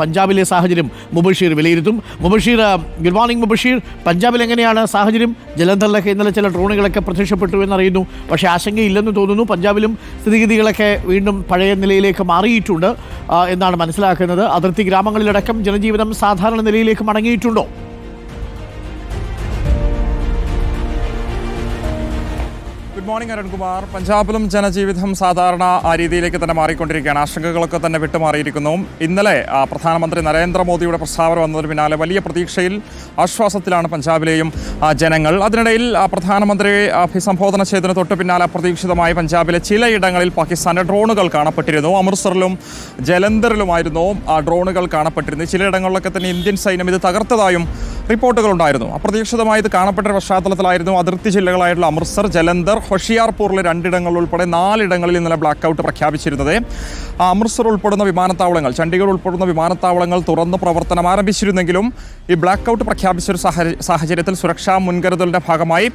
പഞ്ചാബിലെ സാഹചര്യം മുബഷീർ വിലയിരുത്തും. Mubasheer good morning Mubasheer. പഞ്ചാബിൽ എങ്ങനെയാണ് സാഹചര്യം? ജലന്ധറിലൊക്കെ ഇന്നലെ ചില ഡ്രോണുകളൊക്കെ പ്രത്യക്ഷപ്പെട്ടു എന്നറിയുന്നു. പക്ഷേ ആശങ്കയില്ലെന്ന് തോന്നുന്നു. പഞ്ചാബിലും സ്ഥിതിഗതികളൊക്കെ വീണ്ടും പഴയ നിലയിലേക്ക് മാറിയിട്ടുണ്ട് എന്നാണ് മനസ്സിലാക്കുന്നത്. അതിർത്തി ഗ്രാമങ്ങളിലടക്കം ജനജീവിതം സാധാരണ നിലയിലേക്ക് മടങ്ങിയിട്ടുണ്ടോ? Good morning Arunkumar. പഞ്ചാബിലും ജനജീവിതം സാധാരണ ആ രീതിയിലേക്ക് തന്നെ മാറിക്കൊണ്ടിരിക്കുകയാണ്. ആശങ്കകളൊക്കെ തന്നെ വിട്ടുമാറിയിരിക്കുന്നു. ഇന്നലെ പ്രധാനമന്ത്രി നരേന്ദ്രമോദിയുടെ പ്രസ്താവന വന്നതിന് പിന്നാലെ വലിയ പ്രതീക്ഷയിൽ ആശ്വാസത്തിലാണ് പഞ്ചാബിലെയും ജനങ്ങൾ. അതിനിടയിൽ പ്രധാനമന്ത്രി അഭിസംബോധന ചെയ്തതിന് തൊട്ട് പിന്നാലെ അപ്രതീക്ഷിതമായി പഞ്ചാബിലെ ചിലയിടങ്ങളിൽ പാകിസ്ഥാന്റെ ഡ്രോണുകൾ കാണപ്പെട്ടിരുന്നു. അമൃത്സറിലും ജലന്ധറിലുമായിരുന്നു ആ ഡ്രോണുകൾ കാണപ്പെട്ടിരുന്നത്. ചിലയിടങ്ങളിലൊക്കെ തന്നെ ഇന്ത്യൻ സൈന്യം ഇത് തകർത്തതായും റിപ്പോർട്ടുകൾ ഉണ്ടായിരുന്നു അപ്രതീക്ഷിതമായത് കാണപ്പെട്ട പശ്ചാത്തലത്തിലായിരുന്നു അതിർത്തി ജില്ലകളായിട്ടുള്ള അമൃത്സർ ജലന്ധർ ഹൊഷിയാർപൂറിലെ രണ്ടിടങ്ങളിൽ ഉൾപ്പെടെ നാലിടങ്ങളിൽ ഇന്നലെ ബ്ലാക്ക് ഔട്ട് പ്രഖ്യാപിച്ചിരുന്നത് അമൃത്സർ ഉൾപ്പെടുന്ന വിമാനത്താവളങ്ങൾ ചണ്ഡീഗഡ് ഉൾപ്പെടുന്ന വിമാനത്താവളങ്ങൾ തുറന്ന് പ്രവർത്തനം ആരംഭിച്ചിരുന്നെങ്കിലും ഈ ബ്ലാക്ക് ഔട്ട് പ്രഖ്യാപിച്ച ഒരു സാഹചര്യത്തിൽ സുരക്ഷാ മുൻകരുതലിന്റെ ഭാഗമായി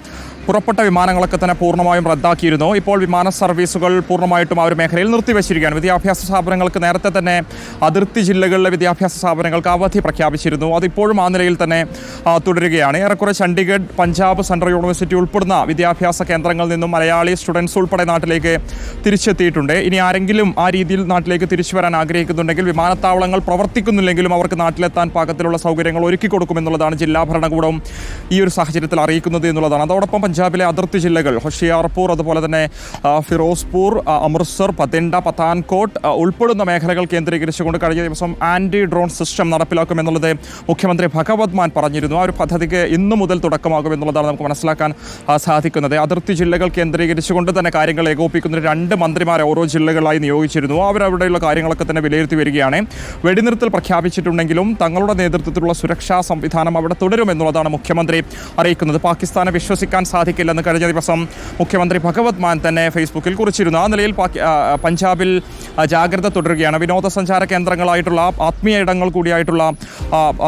പുറപ്പെട്ട വിമാനങ്ങളൊക്കെ തന്നെ പൂർണമായും റദ്ദാക്കിയിരുന്നു. ഇപ്പോൾ വിമാന സർവീസുകൾ പൂർണമായിട്ടും ആ ഒരു മേഖലയിൽ നിർത്തിവെച്ചിരിക്കുകയാണ്. വിദ്യാഭ്യാസ സ്ഥാപനങ്ങൾക്ക് നേരത്തെ തന്നെ അതിർത്തി ജില്ലകളിലെ വിദ്യാഭ്യാസ സ്ഥാപനങ്ങൾക്ക് അവധി പ്രഖ്യാപിച്ചിരുന്നു. അതിപ്പോഴും ആ നിലയിൽ തന്നെ തുടരുകയാണ്. ഏറെക്കുറെ ചണ്ഡീഗഡ് പഞ്ചാബ് സെൻട്രൽ യൂണിവേഴ്സിറ്റി ഉൾപ്പെടുന്ന വിദ്യാഭ്യാസ കേന്ദ്രങ്ങളിൽ നിന്നും മലയാളി സ്റ്റുഡൻസ് ഉൾപ്പെടെ നാട്ടിലേക്ക് തിരിച്ചെത്തിയിട്ടുണ്ട്. ഇനി ആരെങ്കിലും ആ രീതിയിൽ നാട്ടിലേക്ക് തിരിച്ചു വരാൻ ആഗ്രഹിക്കുന്നുണ്ടെങ്കിൽ വിമാനത്താവളങ്ങൾ പ്രവർത്തിക്കുന്നില്ലെങ്കിലും അവർക്ക് നാട്ടിലെത്താൻ പാകത്തിലുള്ള സൗകര്യങ്ങൾ ഒരുക്കി കൊടുക്കുമെന്നുള്ളതാണ് ജില്ലാ ഭരണകൂടം ഈ ഒരു സാഹചര്യത്തിൽ അറിയിക്കുന്നത് എന്നുള്ളതാണ്. അതോടൊപ്പം പഞ്ചാബിലെ അതിർത്തി ജില്ലകൾ ഹൊഷിയാർപൂർ അതുപോലെ തന്നെ ഫിറോസ്പൂർ അമൃത്സർ പതിൻഡ പത്താൻകോട്ട് ഉൾപ്പെടുന്ന മേഖലകൾ കേന്ദ്രീകരിച്ചുകൊണ്ട് കഴിഞ്ഞ ദിവസം ആന്റി ഡ്രോൺ സിസ്റ്റം നടപ്പിലാക്കുമെന്നുള്ളത് മുഖ്യമന്ത്രി ഭഗവത് മാൻ പറഞ്ഞിരുന്നു. ആ ഒരു പദ്ധതിക്ക് ഇന്നു മുതൽ തുടക്കമാകും എന്നുള്ളതാണ് നമുക്ക് മനസ്സിലാക്കാൻ സാധിക്കുന്നത്. അതിർത്തി ജില്ലകൾ കേന്ദ്രീകരിച്ചുകൊണ്ട് തന്നെ കാര്യങ്ങൾ ഏകോപിക്കുന്ന രണ്ട് മന്ത്രിമാരെ ഓരോ ജില്ലകളായി നിയോഗിച്ചിരുന്നു. അവരവിടെയുള്ള കാര്യങ്ങളൊക്കെ തന്നെ വിലയിരുത്തി വരികയാണ്. വെടിനിർത്തൽ പ്രഖ്യാപിച്ചിട്ടുണ്ടെങ്കിലും തങ്ങളുടെ നേതൃത്വത്തിലുള്ള സുരക്ഷാ സംവിധാനം അവിടെ തുടരുമെന്നുള്ളതാണ് മുഖ്യമന്ത്രി അറിയിക്കുന്നത്. പാകിസ്ഥാനെ വിശ്വസിക്കാൻ സാധിക്കില്ലെന്ന് കഴിഞ്ഞ ദിവസം മുഖ്യമന്ത്രി ഭഗവത് മാൻ തന്നെ ഫേസ്ബുക്കിൽ കുറിച്ചിരുന്നു. ആ നിലയിൽ പഞ്ചാബിൽ ജാഗ്രത തുടരുകയാണ്. വിനോദസഞ്ചാര കേന്ദ്രങ്ങളായിട്ടുള്ള ആത്മീയ ഇടങ്ങൾ കൂടിയായിട്ടുള്ള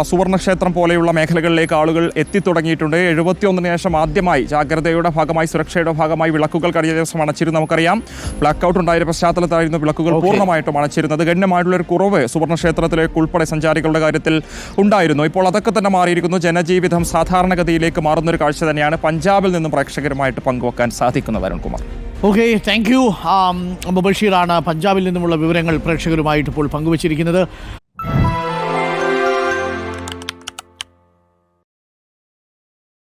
സുവർണക്ഷേത്രം പോലെയുള്ള മേഖലകളിലേക്ക് ആളുകൾ എത്തിത്തുടങ്ങിയിട്ടുണ്ട്. എഴുപത്തിയൊന്നിന് ശേഷം ആദ്യമായി ജാഗ്രതയുടെ ഭാഗമായി സുരക്ഷയുടെ ഭാഗമായി വിളക്കുകൾ കഴിഞ്ഞ ദിവസം അണച്ചിരുന്നു നമുക്കറിയാം. ബ്ലാക്ക് ഔട്ട് ഉണ്ടായ പശ്ചാത്തലത്തിലായിരുന്നു വിളക്കുകൾ പൂർണമായിട്ടും അണച്ചിരുന്നത്. ഗണ്യമായിട്ടുള്ള ഒരു കുറവ് സുവർണക്ഷേത്രത്തിലേക്ക് ഉൾപ്പെടെ സഞ്ചാരികളുടെ കാര്യത്തിൽ ഉണ്ടായിരുന്നു. ഇപ്പോൾ അതൊക്കെ തന്നെ മാറിയിരിക്കുന്നു. ജനജീവിതം സാധാരണഗതിയിലേക്ക് മാറുന്ന ഒരു കാഴ്ച തന്നെയാണ്. പഞ്ചാബിൽ നിന്നും പ്രേക്ഷകരുമായിട്ട് പങ്കുവെക്കാൻ സാധിക്കുന്നത് അരുൺകുമാർ ഓക്കെ താങ്ക് യു ബഷീറാണ് പഞ്ചാബിൽ നിന്നുമുള്ള വിവരങ്ങൾ പ്രേക്ഷകരുമായിട്ട് ഇപ്പോൾ പങ്കുവച്ചിരിക്കുന്നത്.